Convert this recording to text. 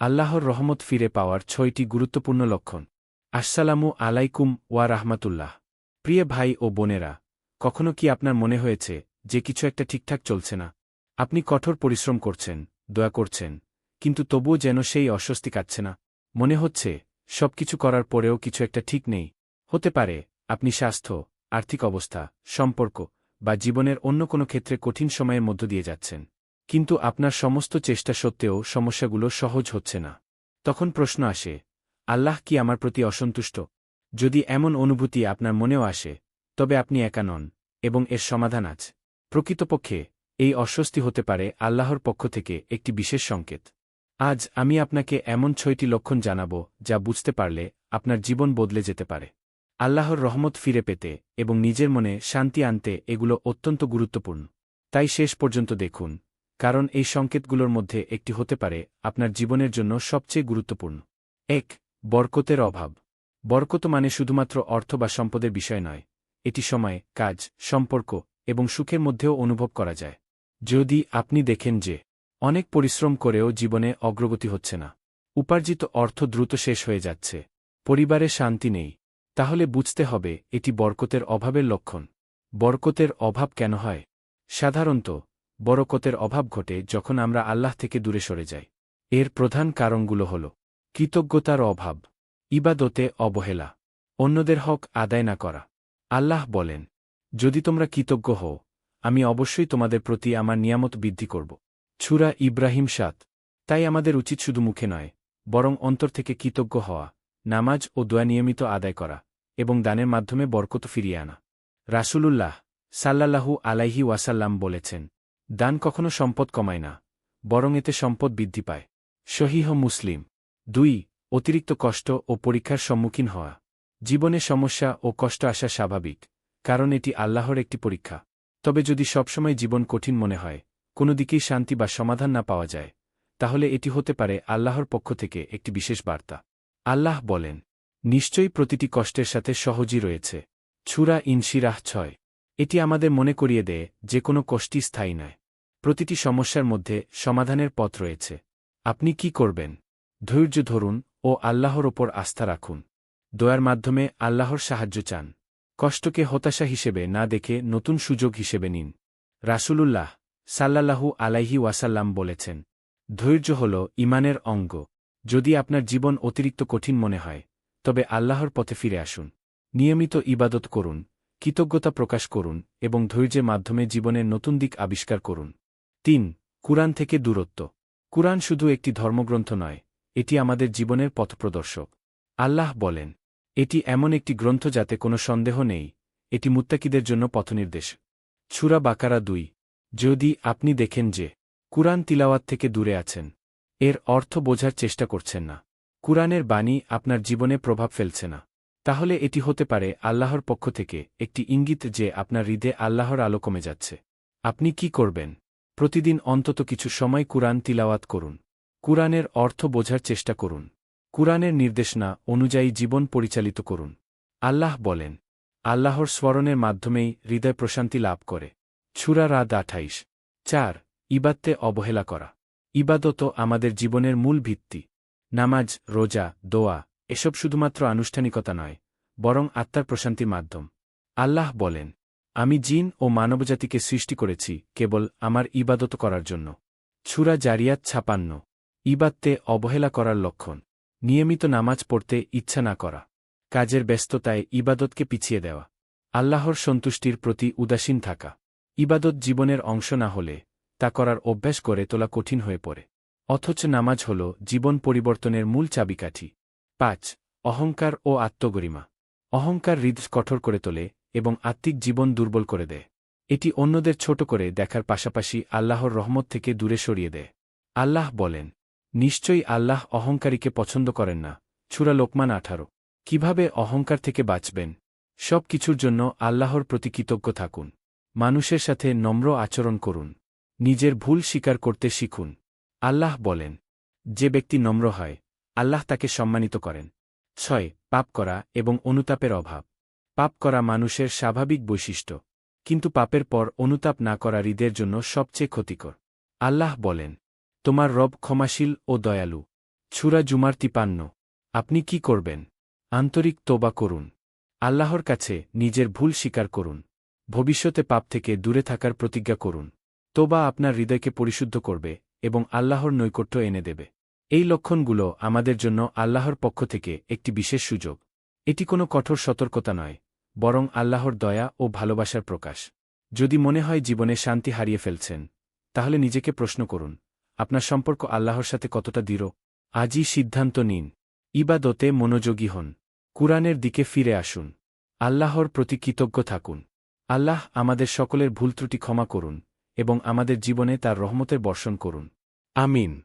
আল্লাহর রহমত ফিরে পাওয়ার ছয়টি গুরুত্বপূর্ণ লক্ষণ। আসসালামু আলাইকুম ওয়া রাহমাতুল্লাহ। প্রিয় ভাই ও বোনেরা, কখনো কি আপনার মনে হয়েছে যে কিছু একটা ঠিকঠাক চলছে না? আপনি কঠোর পরিশ্রম করছেন, দয়া করছেন, কিন্তু তবুও যেন সেই অস্বস্তি কাটছে না। মনে হচ্ছে, সবকিছু করার পরেও কিছু একটা ঠিক নেই। হতে পারে, আপনি স্বাস্থ্য, আর্থিক অবস্থা, সম্পর্ক বা জীবনের অন্য কোনো ক্ষেত্রে কঠিন সময়ের মধ্য দিয়ে যাচ্ছেন। কিন্তু আপনার সমস্ত চেষ্টা সত্ত্বেও সমস্যাগুলো সহজ হচ্ছে না। তখন প্রশ্ন আসে, আল্লাহ কি আমার প্রতি অসন্তুষ্ট? যদি এমন অনুভূতি আপনার মনেও আসে, তবে আপনি একা নন, এবং এর সমাধান আছে প্রকৃতপক্ষে, এই অস্বস্তি হতে পারে আল্লাহর পক্ষ থেকে একটি বিশেষ সংকেত। আজ আমি আপনাকে এমন ছয়টি লক্ষণ জানাব যা বুঝতে পারলে আপনার জীবন বদলে যেতে পারে। আল্লাহর রহমত ফিরে পেতে এবং নিজের মনে শান্তি আনতে এগুলো অত্যন্ত গুরুত্বপূর্ণ। তাই শেষ পর্যন্ত দেখুন কারণ এই সংকেতগুলোর মধ্যে একটি হতে পারে আপনার জীবনের জন্য সবচেয়ে গুরুত্বপূর্ণ। এক, বরকতের অভাব। বরকত মানে শুধুমাত্র অর্থ বা সম্পদের বিষয় নয়, এটি সময়, কাজ, সম্পর্ক এবং সুখের মধ্যেও অনুভব করা যায়। যদি আপনি দেখেন যে অনেক পরিশ্রম করেও জীবনে অগ্রগতি হচ্ছে না, উপার্জিত অর্থ দ্রুত শেষ হয়ে যাচ্ছে, পরিবারে শান্তি নেই, তাহলে বুঝতে হবে এটি বরকতের অভাবের লক্ষণ। বরকতের অভাব কেন হয়? সাধারণত বরকতের অভাব ঘটে যখন আমরা আল্লাহ থেকে দূরে সরে যাই। এর প্রধান কারণগুলো হল, কৃতজ্ঞতার অভাব, ইবাদতে অবহেলা, অন্যদের হক আদায় না করা। আল্লাহ বলেন, যদি তোমরা কৃতজ্ঞ হও, আমি অবশ্যই তোমাদের প্রতি আমার নিয়ামত বৃদ্ধি করব। ছুরা ইব্রাহিম সাত, তাই আমাদের উচিত শুধু মুখে নয়, বরং অন্তর থেকে কৃতজ্ঞ হওয়া, নামাজ ও দোয়া নিয়মিত আদায় করা এবং দানের মাধ্যমে বরকত ফিরিয়ে আনা। রাসূলুল্লাহ সাল্লাল্লাহু আলাইহি ওয়াসাল্লাম বলেছেন দান কখনো সম্পদ কমায় না, বরং এতে সম্পদ বৃদ্ধি পায়। শহীহ মুসলিম। দুই, অতিরিক্ত কষ্ট ও পরীক্ষার সম্মুখীন হওয়া। জীবনে সমস্যা ও কষ্ট আসা স্বাভাবিক, কারণ এটি আল্লাহর একটি পরীক্ষা। তবে যদি সবসময় জীবন কঠিন মনে হয়, কোনো দিকেই শান্তি বা সমাধান না পাওয়া যায়, তাহলে এটি হতে পারে আল্লাহর পক্ষ থেকে একটি বিশেষ বার্তা। আল্লাহ বলেন, নিশ্চয়ই প্রতিটি কষ্টের সাথে সহজই রয়েছে। ছুরা ইনশিরাহ ছয়। এটি আমাদের মনে করিয়ে দেয়, যে কোনো কষ্টই স্থায়ী নয়। প্রতিটি সমস্যার মধ্যে সমাধানের পথ রয়েছে। আপনি কি করবেন? ধৈর্য ধরুন ও আল্লাহর ওপর আস্থা রাখুন। দয়ার মাধ্যমে আল্লাহর সাহায্য চান। কষ্টকে হতাশা হিসেবে না দেখে নতুন সুযোগ হিসেবে নিন। রাসূলুল্লাহ সাল্লাল্লাহু আলাইহি ওয়াসাল্লাম বলেছেন, ধৈর্য হল ইমানের অঙ্গ। যদি আপনার জীবন অতিরিক্ত কঠিন মনে হয়, তবে আল্লাহর পথে ফিরে আসুন। নিয়মিত ইবাদত করুন কৃতজ্ঞতা প্রকাশ করুন এবং ধৈর্যের মাধ্যমে জীবনের নতুন দিক আবিষ্কার করুন। তিন, কুরআন থেকে দূরত্ব। কুরআন শুধু একটি ধর্মগ্রন্থ নয়, এটি আমাদের জীবনের পথপ্রদর্শক আল্লাহ বলেন, এটি এমন একটি গ্রন্থ যাতে কোনো সন্দেহ নেই, এটি মুত্তাকিদের জন্য পথনির্দেশ। ছুরা বাকারা দুই, যদি আপনি দেখেন যে কুরআন তিলাওয়াত থেকে দূরে আছেন, এর অর্থ বোঝার চেষ্টা করছেন না। কুরআনের বাণী আপনার জীবনে প্রভাব ফেলছে না। তাহলে এটি হতে পারে আল্লাহর পক্ষ থেকে একটি ইঙ্গিত যে আপনার হৃদে আল্লাহর আলো কমে যাচ্ছে। আপনি কি করবেন? প্রতিদিন অন্তত কিছু সময় কুরআন তিলাওয়াত করুন। কুরআনের অর্থ বোঝার চেষ্টা করুন। কুরআনের নির্দেশনা অনুযায়ী জীবন পরিচালিত করুন। আল্লাহ বলেন, আল্লাহর স্মরণের মাধ্যমেই হৃদয় প্রশান্তি লাভ করে। ছুরা রাত আঠাইশ। চার, ইবাদতে অবহেলা করা। ইবাদত আমাদের জীবনের মূল ভিত্তি। নামাজ, রোজা, দোয়া এসব শুধুমাত্র আনুষ্ঠানিকতা নয়, বরং আত্মার প্রশান্তির মাধ্যম। আল্লাহ বলেন, আমি জিন ও মানবজাতিকে সৃষ্টি করেছি কেবল আমার ইবাদত করার জন্য। ছুরা জারিয়াত ছাপান্ন, ইবাদতে অবহেলা করার লক্ষণ। নিয়মিত নামাজ পড়তে ইচ্ছা না করা। কাজের ব্যস্ততায় ইবাদতকে পিছিয়ে দেওয়া। আল্লাহর সন্তুষ্টির প্রতি উদাসীন থাকা। ইবাদত জীবনের অংশ না হলে তা করার অভ্যাস করে তোলা কঠিন হয়ে পড়ে। অথচ নামাজ হল জীবন পরিবর্তনের মূল চাবিকাঠি। পাঁচ, অহংকার ও আত্মগরিমা। অহংকার হৃদ কঠোর করে তোলে এবং আত্মিক জীবন দুর্বল করে দেয়। এটি অন্যদের ছোট করে দেখার পাশাপাশি আল্লাহর রহমত থেকে দূরে সরিয়ে দেয়। আল্লাহ বলেন, নিশ্চয়ই আল্লাহ অহংকারীকে পছন্দ করেন না। ছুরা লোকমান আঠারো। কীভাবে অহংকার থেকে বাঁচবেন? সব কিছুর জন্য আল্লাহর প্রতি কৃতজ্ঞ থাকুন। মানুষের সাথে নম্র আচরণ করুন। নিজের ভুল স্বীকার করতে শিখুন। আল্লাহ বলেন, যে ব্যক্তি নম্র হয় আল্লাহ তাকে সম্মানিত করেন। ছয়, পাপ করা এবং অনুতাপের অভাব। পাপ করা মানুষের স্বাভাবিক বৈশিষ্ট্য। কিন্তু পাপের পর অনুতাপ না করা হৃদের জন্য সবচেয়ে ক্ষতিকর। আল্লাহ বলেন, তোমার রব ক্ষমাশীল ও দয়ালু। ছুরা জুমার তিপান্ন। আপনি কি করবেন? আন্তরিক তোবা করুন। আল্লাহর কাছে নিজের ভুল স্বীকার করুন। ভবিষ্যতে পাপ থেকে দূরে থাকার প্রতিজ্ঞা করুন। তোবা আপনার হৃদয়কে পরিশুদ্ধ করবে এবং আল্লাহর নৈকট্য এনে দেবে। এই লক্ষণগুলো আমাদের জন্য আল্লাহর পক্ষ থেকে একটি বিশেষ সুযোগ। এটি কোনো কঠোর সতর্কতা নয়, বরং আল্লাহর দয়া ও ভালোবাসার প্রকাশ। যদি মনে হয় জীবনে শান্তি হারিয়ে ফেলছেন, তাহলে নিজেকে প্রশ্ন করুন, আপনার সম্পর্ক আল্লাহর সাথে কতটা দৃঢ়? আজই সিদ্ধান্ত নিন। ইবাদতে মনোযোগী হন। কুরআনের দিকে ফিরে আসুন। আল্লাহর প্রতি কৃতজ্ঞ থাকুন। আল্লাহ আমাদের সকলের ভুল ত্রুটি ক্ষমা করুন এবং আমাদের জীবনে তার রহমতের বর্ষণ করুন। আমিন।